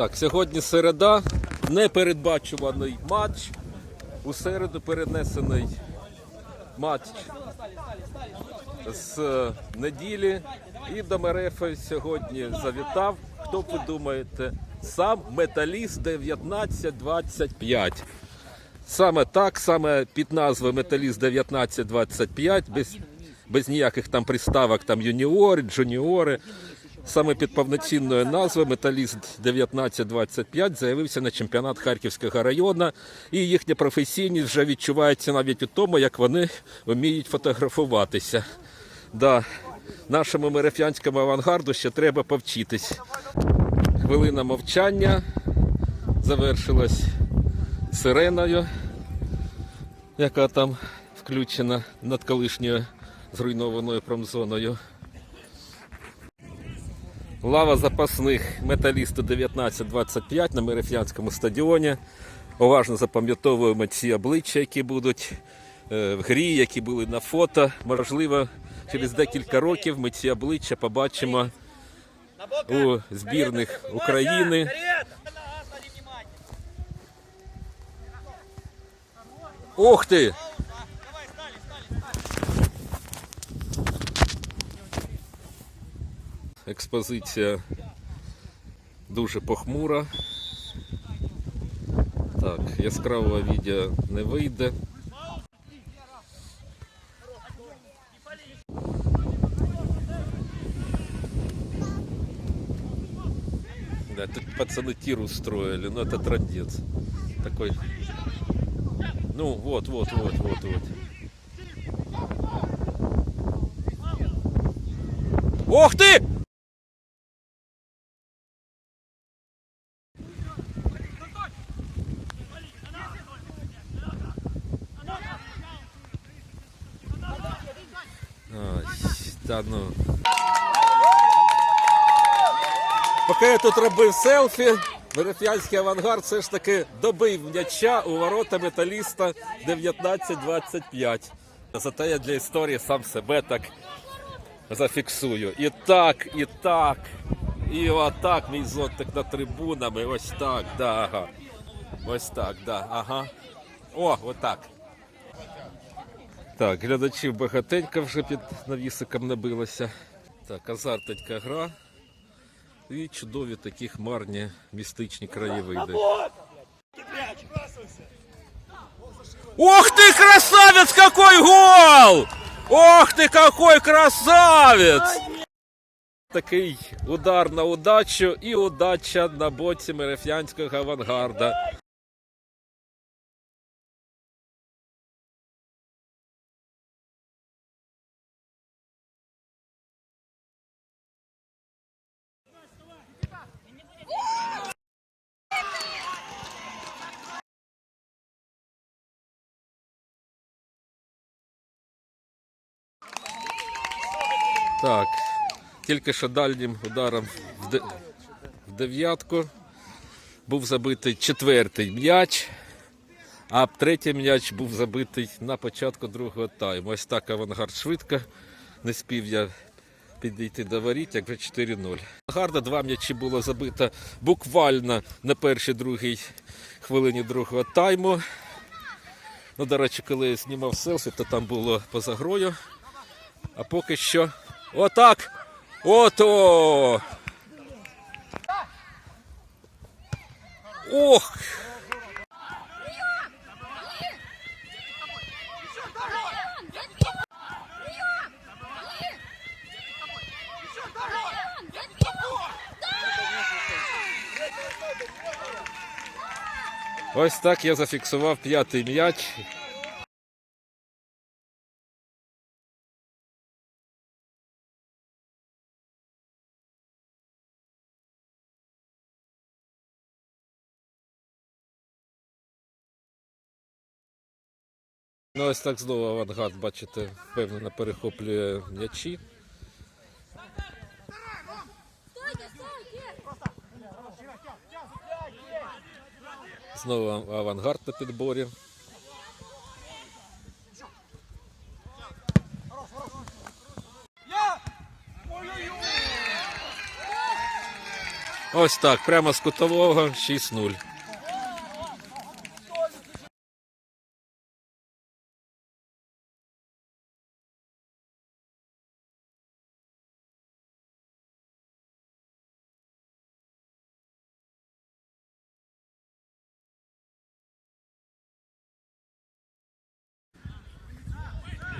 Так, сьогодні середа, непередбачуваний матч. У середу перенесений матч з е, неділі. І до Мерефи сьогодні завітав. Хто ви думаєте? Сам металіст 1925. Саме так, саме під назвою Металіст 1925, без, без ніяких там приставок, там юніори, джуніори. Саме під повноцінною назвою Металіст 1925 заявився на чемпіонат Харківського району, і їхня професійність вже відчувається навіть у тому, як вони вміють фотографуватися. Да, нашому мерефянському авангарду ще треба повчитись. Хвилина мовчання завершилась сиреною, яка там включена над колишньою зруйнованою промзоною. Лава запасних металісту 1925 на Мереф'янському стадіоні. Уважно запам'ятовуємо ці обличчя, які будуть е, в грі, які були на фото. Можливо, через декілька років ми ці обличчя побачимо у збірних України. Ух ти! Експозиція дуже похмура. Так, яскравого відео не вийде. Да, тут пацаны тир устроили, ну это трандец. Такой. Ну, вот, вот, вот, вот, вот. Ох ты! Та ну. Поки я тут робив селфі, Вереф'янський авангард все ж таки добив м'яча у ворота металіста 1925. Зате я для історії сам себе так зафіксую. І так, і так. І отак мій зонтик над трибунами. Ось так, да, ага. Ось так, да, ага. О, отак. Так, глядачів багатенько вже під навісиком набилося. Так, азартенька гра. І чудові такі хмарні містичні краєвиди. Ох ты, красавец, какой гол! Ох ты, какой красавец! Такий удар на удачу і удача на боці мереф'янського авангарда. Так, тільки що дальнім ударом в, де- в дев'ятку був забитий четвертий м'яч, а третій м'яч був забитий на початку другого тайму. Ось так авангард швидко. Не спів я підійти до воріт, як вже 4-0. Гарда два м'ячі було забито буквально на першій другій хвилині другого тайму. Ну, до речі, коли я знімав селфі, то там було поза грою. А поки що отак. Ото. Ох. Ось так я зафіксував п'ятий м'яч. Ну, ось так знову авангард, бачите, впевнено перехоплює м'ячі. Знову авангард на підборі. Ось так, прямо з кутового 6-0.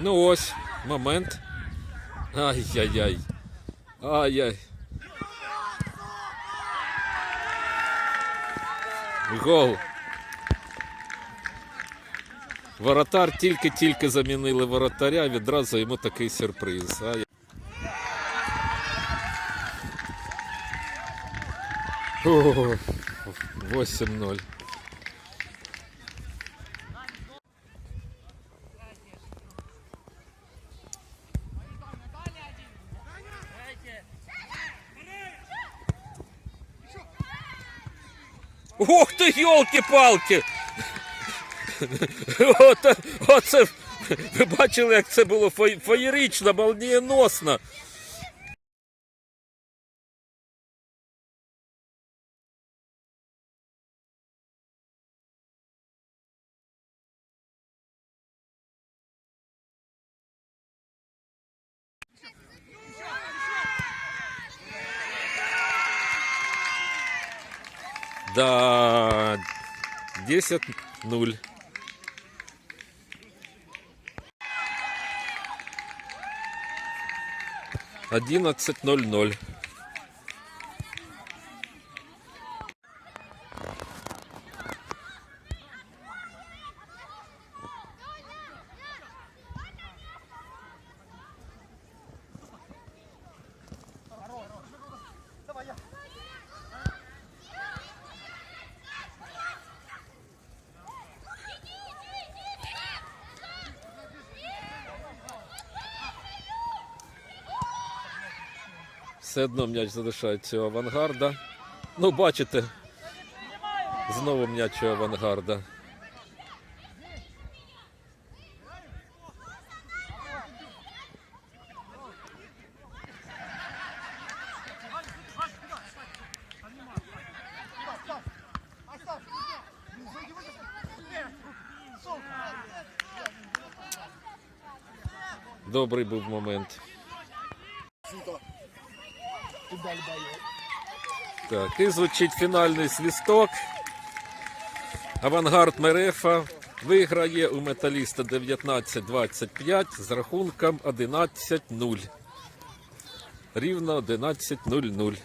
Ну ось, момент. Ай-яй-яй. Ай-яй. Гол. Воротар тільки-тільки замінили воротаря, відразу йому такий сюрприз. Ай. О, 8-0. Ох ти, йолки-палки! Оце, оце, ви бачили, як це було фе- феєрично, молнієносно. Да, 10-0. Одиннадцать ноль ноль. Все одно м'яч залишається у авангарда. Ну, бачите, знову м'яч у авангарда. Добрий був момент. Так, і звучить фінальний свісток. Авангард Мерефа виграє у металіста 19-25 з рахунком 11-0. Рівно 11-0-0.